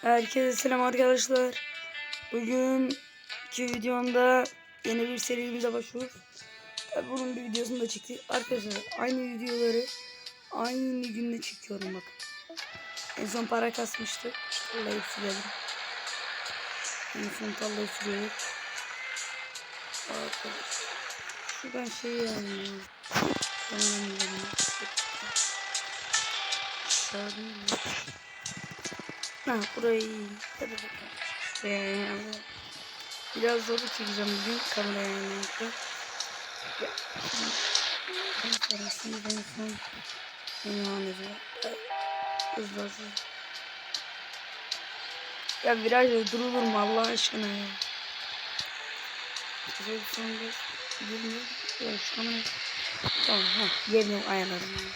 Herkese selam arkadaşlar. Bugün videomda yeni bir serimize başlıyoruz. Bunun bir videosunu da çektik. Arkadaşlar aynı videoları aynı günde çekiyorum bak. En son para kasmıştı. Tarlayı sürelim. En son tarlayı sürüyoruz. Arkadaşlar. Şuradan şey yani. Tamam. Mi? Ha burayı. Şuraya yani. Biraz zor çekeceğim bugün kameraya yanmakta. En sonrasında en son devam hızlı. Ya virajda durulur mu Allah aşkına ya. Güzel sonra bilmiyorum. Ya şu kamerayı. Tamam ha yerini ayarladım.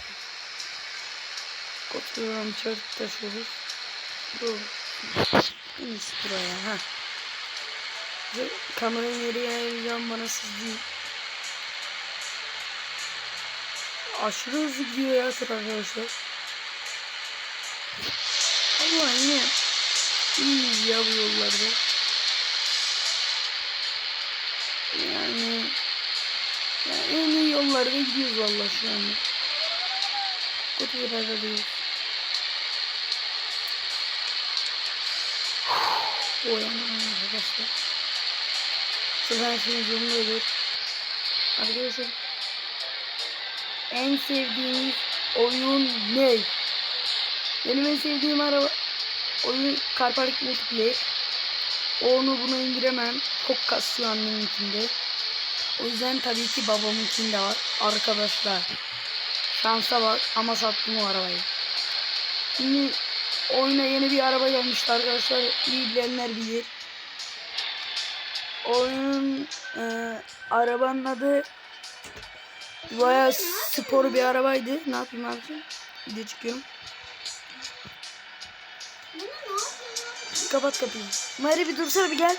Oturuyorum çöp taşıyoruz. Dur. İniş buraya ha. Ve kamerayı nereye ayıracağım bana siz değil. Aşırı hızlı gidiyor ya tır arkadaşlar. Allah yine iyi ya bu yollarda. Yani, yani en iyi yollarda gidiyoruz valla şu anda. Kötü bir ayrılıyoruz. Uyanın arkadaşlar. Şimdi yolunda olur. Arkadaşlar. En sevdiğiniz oyun ne? Benim en sevdiğim araba oyun Car Park Multiplayer. Onu bunu indiremem. Çok kasıyor anneminkinde. O yüzden tabii ki babamınkinde var. Arkadaşlar. Şansa bak ama sattım o arabayı. Şimdi oyuna yeni bir araba gelmişti arkadaşlar. İyi bilenler bilir. Oyunun e, arabanın adı baya spor bir arabaydı. Ne yapayım abi? Video çıkıyorum. Kapat kapıyı. Mari bir dursana bir gel.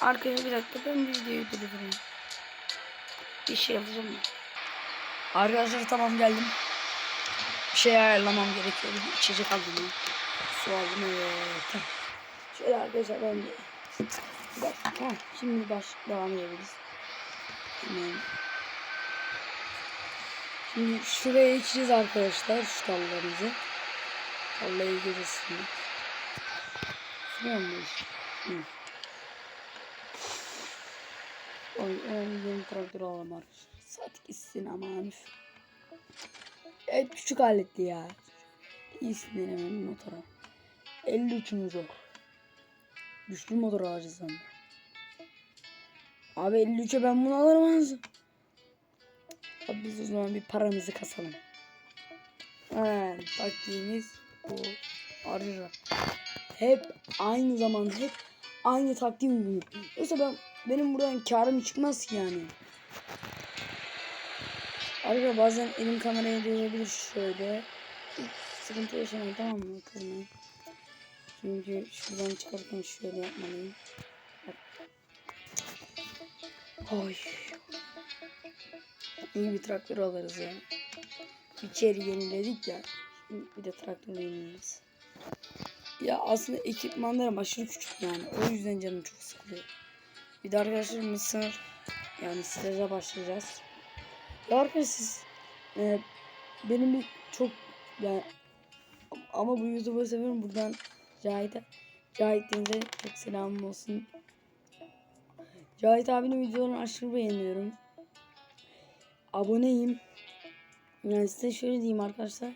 Arkaya bir dakika ben bir videoyu durdurayım. Bir şey alacağım. Arkadaşlar tamam geldim. Bir şey ayarlamam gerekiyor. İçecek aldım. ya. Su aldım evet. Şöyle arkadaşlar ben. Bir dakika. Heh, şimdi baş devam edebiliriz. Hemen. Şimdi şuraya içeceğiz arkadaşlar şu tallarımızı. Tallayı görürsün. Şuraya mı? Hı. Oy, oy, yeni traktör alalım arkadaşlar. Saat gitsin aman. üf. Evet küçük aletti ya. İyisin denemenin motora. 53'ümüz o. Güçlü motor alacağız ama. Abi 53'e ben bunu alırım ağzım. Abi biz o zaman bir paramızı kasalım. He, taktiğimiz bu. Arıyorum. Hep aynı zamanda hep aynı taktiği uyguluyor. Yoksa ben benim buradan karım çıkmaz ki yani. Arkadaşlar bazen elim kameraya değebilir şöyle. Hiç sıkıntı yaşamayın tamam mı kızmayın. Çünkü şuradan çıkarken şöyle yapmalıyım. Oy. İyi bir traktör alırız ya. Bir kere yeniledik ya. Şimdi bir de traktör yenileriz. Ya aslında ekipmanlarım aşırı küçük yani. O yüzden canım çok sıkılıyor. Bir de arkadaşlar mısır yani staja başlayacağız. Arkadaşlar siz e, benim bir çok yani ama bu YouTube'u seviyorum buradan Cahit'e Cahit Deniz'e çok selamım olsun. Cahit abinin videolarını aşırı beğeniyorum. Aboneyim. Yani size şöyle diyeyim arkadaşlar.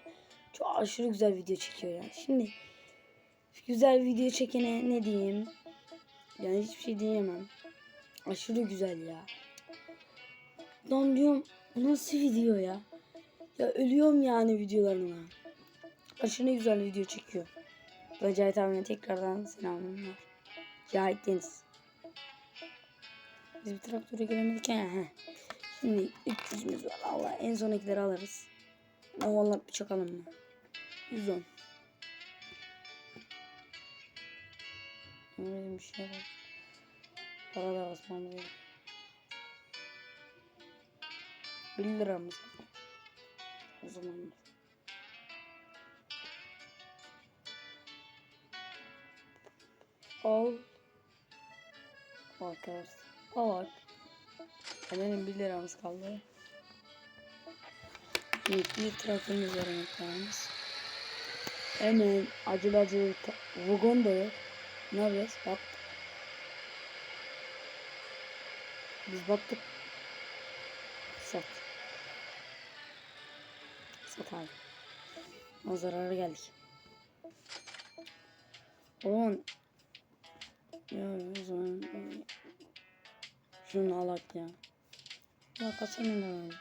Çok aşırı güzel video çekiyor yani. Şimdi güzel video çekene ne diyeyim? Yani hiçbir şey diyemem. Aşırı güzel ya. Lan diyorum bu nasıl video ya? Ya ölüyorum yani videolarına. Aşırı güzel video çekiyor. Ve Cahit abime tekrardan selamlar. Cahit Deniz. Biz bir traktöre giremedik ya. Heh. Şimdi 300'ümüz var. Allah en sonrakileri alırız. Ama vallahi bir çakalım mı? 110. Öyle bir şey var. Para da basmamız lazım. 1 liramız. O zaman Al. Arkadaşlar. Al bak. Hemen 1 liramız kaldı. Evet, bir trafiğimiz var unutmamız. Hemen acil acil vagon da yok. Ne yapacağız? Bak. Biz baktık. Sat. Sat abi. O zarara geldik. O zaman ya o zaman şunu alak ya. Ya kaç alacağız?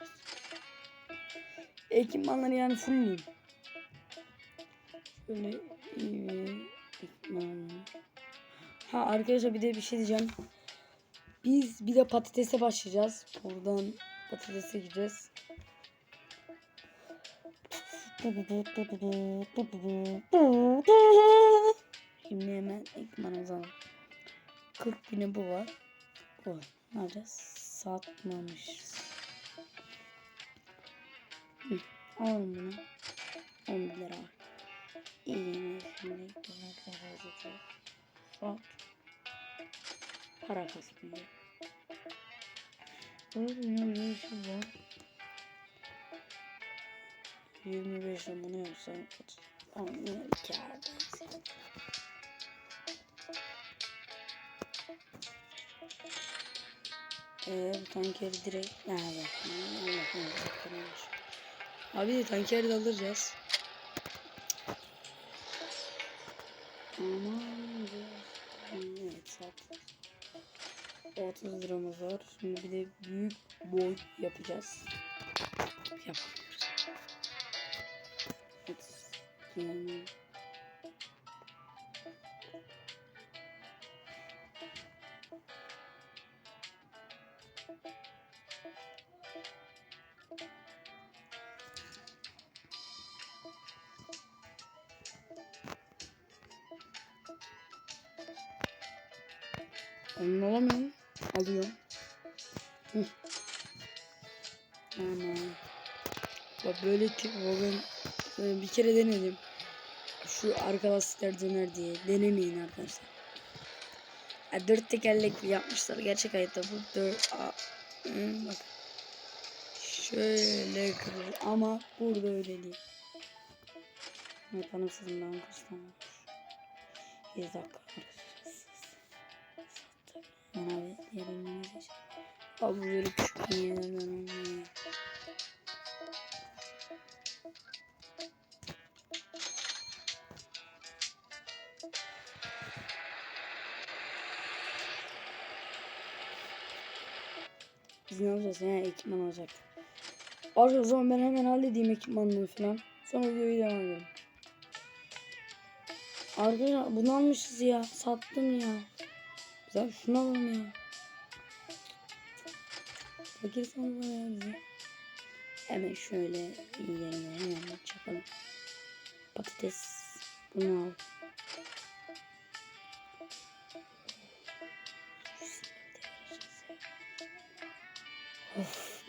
Ekipmanları yani fullleyeyim. Şöyle iyi ekipman. Ha arkadaşlar bir de bir şey diyeceğim. Biz bir de patatese başlayacağız. Buradan patatese gideceğiz. Şimdi hemen ekipmanımızı alalım. 40 bine bu var. Bu var. Ne yapacağız? Satmamışız. Hı, alalım bunu. 10 lira. İyi şimdi. Sat. Para kastıyor. Böyle bir şey var. 25 'e bunu yapsam Tamam yine kârdayız. Eee bu tankeri direkt Allah Abi tankeri de alacağız. Aman evet sat. 30 liramız var. Şimdi bir de büyük boy yapacağız. Yapamıyoruz. Otuz. Yani Onu alamıyorum. Alıyorum. Bak böyle vagon böyle bir kere denedim. Şu arka lastikler döner diye. Denemeyin arkadaşlar. Ya, dört tekerlek yapmışlar. Gerçek hayatta bu dört... Aa, hı, bak. Şöyle kırılır ama burada öyle değil. Ne tanımsızından kıslanmış. 7 dakika arkadaşlar. Abi yerine geçeceğim. Abi böyle küçük bir yerden Biz ne yapacağız? Yani ekipman alacak. Arkadaşlar o zaman ben hemen halledeyim ekipmanını falan. Sonra videoyu devam edelim. Arkadaşlar bunu almışız ya. Sattım ya. Güzel şunu alalım ya. Fakir sanırım ya bizi. Hemen şöyle yerine hemen çakalım. Patates. Bunu al.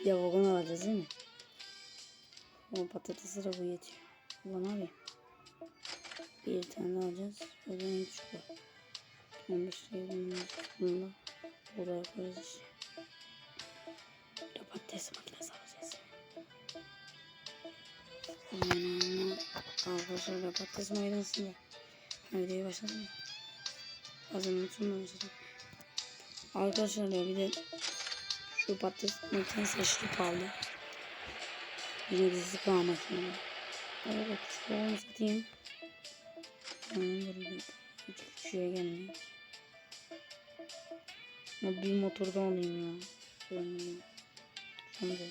Ya vagon alacağız değil mi? O patatesi de bu yetiyor. Ulan abi. Bir tane alacağız. O zaman üç var. 15 liraya bununla buraya koyacağız işte. Bir de patates makinesi alacağız. Hmm, arkadaşlar da patates makinesinde. Videoyu başladım. Bazen unutulmamıştım. Arkadaşlar ya bir de şu patates makinesi aşırı pahalı. Yine bizi sıkma makinesi. Evet, ben satayım. Hmm, burada hiç şeye gelmiyor. Ama bir motorda alayım ya. Şöyle. Şunu da.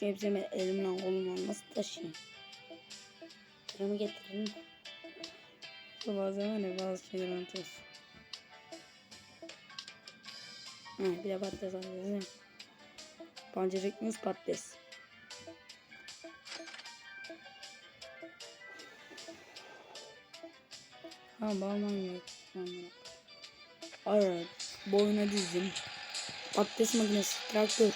Şu hepsini elimle kolumla nasıl taşıyayım? Tırımı getirelim. Bazen ya bazı şeyler unutuyoruz. Ha, bir de patates alacağız? Pancar ekmiyoruz patates. Ha bağlamam yok. Evet. Boyuna dizdim. Patates makinesi, traktör.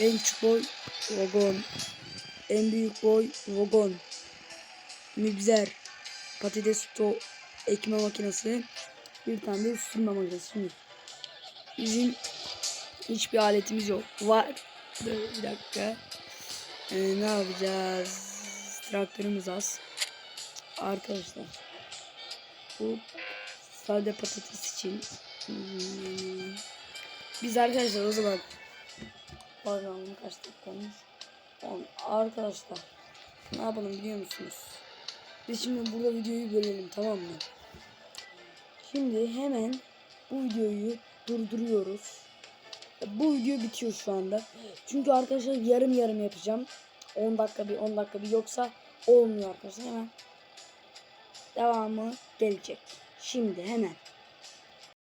En küçük boy vagon. En büyük boy vagon. Mübzer. Patates to ekme makinesi, bir tane de sürme makinesi. Şimdi bizim hiçbir aletimiz yok. Var. Bir dakika. Ee, ne yapacağız? Traktörümüz az. Arkadaşlar. Bu sade patates için. Hmm. Biz arkadaşlar o zaman Bakalım kaç dakikamız? On. Arkadaşlar ne yapalım biliyor musunuz? Biz şimdi burada videoyu bölelim tamam mı? Şimdi hemen bu videoyu durduruyoruz. Bu video bitiyor şu anda. Çünkü arkadaşlar yarım yarım yapacağım. 10 dakika bir 10 dakika bir yoksa olmuyor arkadaşlar hemen. Devamı gelecek. Şimdi hemen.